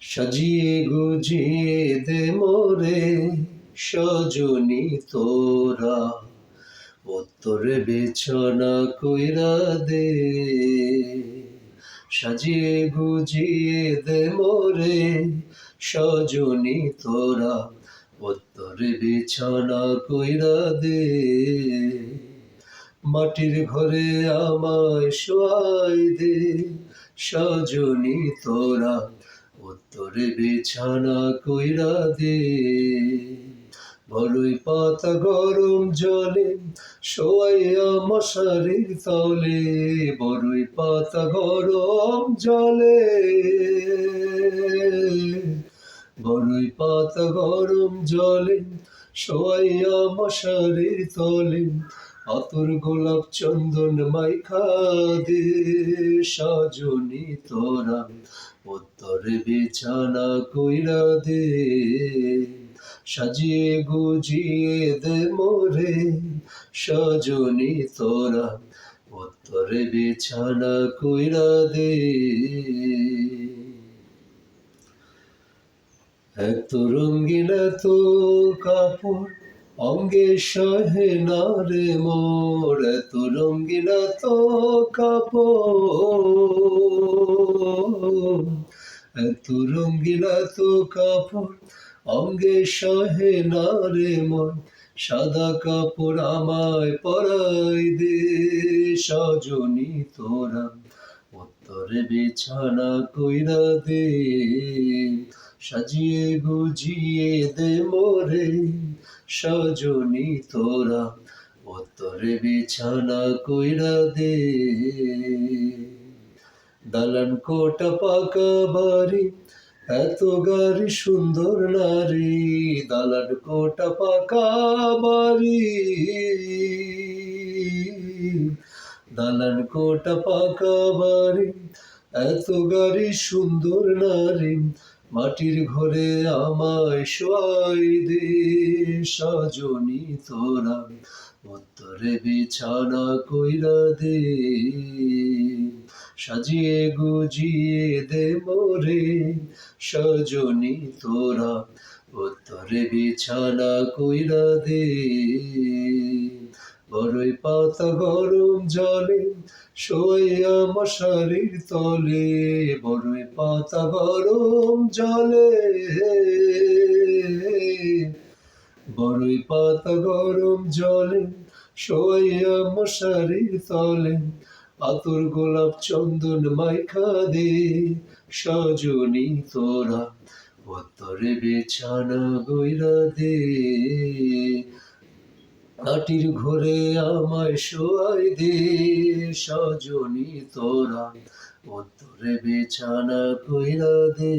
সাজিয়ে গুজিয়ে দে মোরে, সজনী তোরা। উত্তরে বিছানা কইরা দে, সাজিয়ে গুজিয়ে দে মোরে, সজনী তোরা। উত্তরে বিছানা কইরা দে, মাটির ঘরে আমায় শোয়াই দে, সজনী তোরা। উত্তরে বিছানা কইরা দে। বড়ই পাতা গরম জলে শোয়াইয়া মশারির তলে। বড়ই পাতা গরম জলে, বড়ই পাতা গরম জলে শোয়াইয়া মশারির তলে। আতর গোলাপ চন্দন মাইখা দে সজনী তোরা উত্তরে বিছানা কইরা দে। সাজিয়ে গুজিয়ে দে মোরে সজনী তোরা উত্তরে বিছানা কইরা দে। এত রঙিন এত কাপড় অঙ্গে সহে না রে মোর এত রঙিন এত কাপড়। এত রঙিন তো কাপড়, অঙ্গে সহে না রে মোর, সাদা কাপড় আমায় পরাই দে সজনী তোরা। উত্তরে বিছানা কইরা দে, সাজিয়ে গুজিয়ে দে মোরে। সজনী তোরা উত্তরে বিছানা কইরা দে। দালান কোটা পাকা বাড়ি, এত গাড়ি সুন্দর নারী। দালান কোটা পাকা বাড়ি, দালান কোটা পাকা বাড়ি, এত গাড়ি সুন্দর নারী। মাটির ঘরে আমায় শোয়াই দে, সজনী তোরা উত্তরে বিছানা কইরা দে। সাজিয়ে গুজিয়ে দে মোরে, সজনী তোরা উত্তরে বিছানা কইরা দে। বড়ই পাতা গরম জলে শোয়া মশারির তলে। বড়ই পাতা গরম জলে বড়ই পাতা গরম জলে শোয়া মশারির তলে। আতর গোলাপ চন্দন মাইখা দে, সজনী তোরা। উত্তরে বিছানা গইরা দে। মাটির ঘরে আমায় শোয়াই দে সজনী তোরা। অন্তরে বেছানা কইরা দে।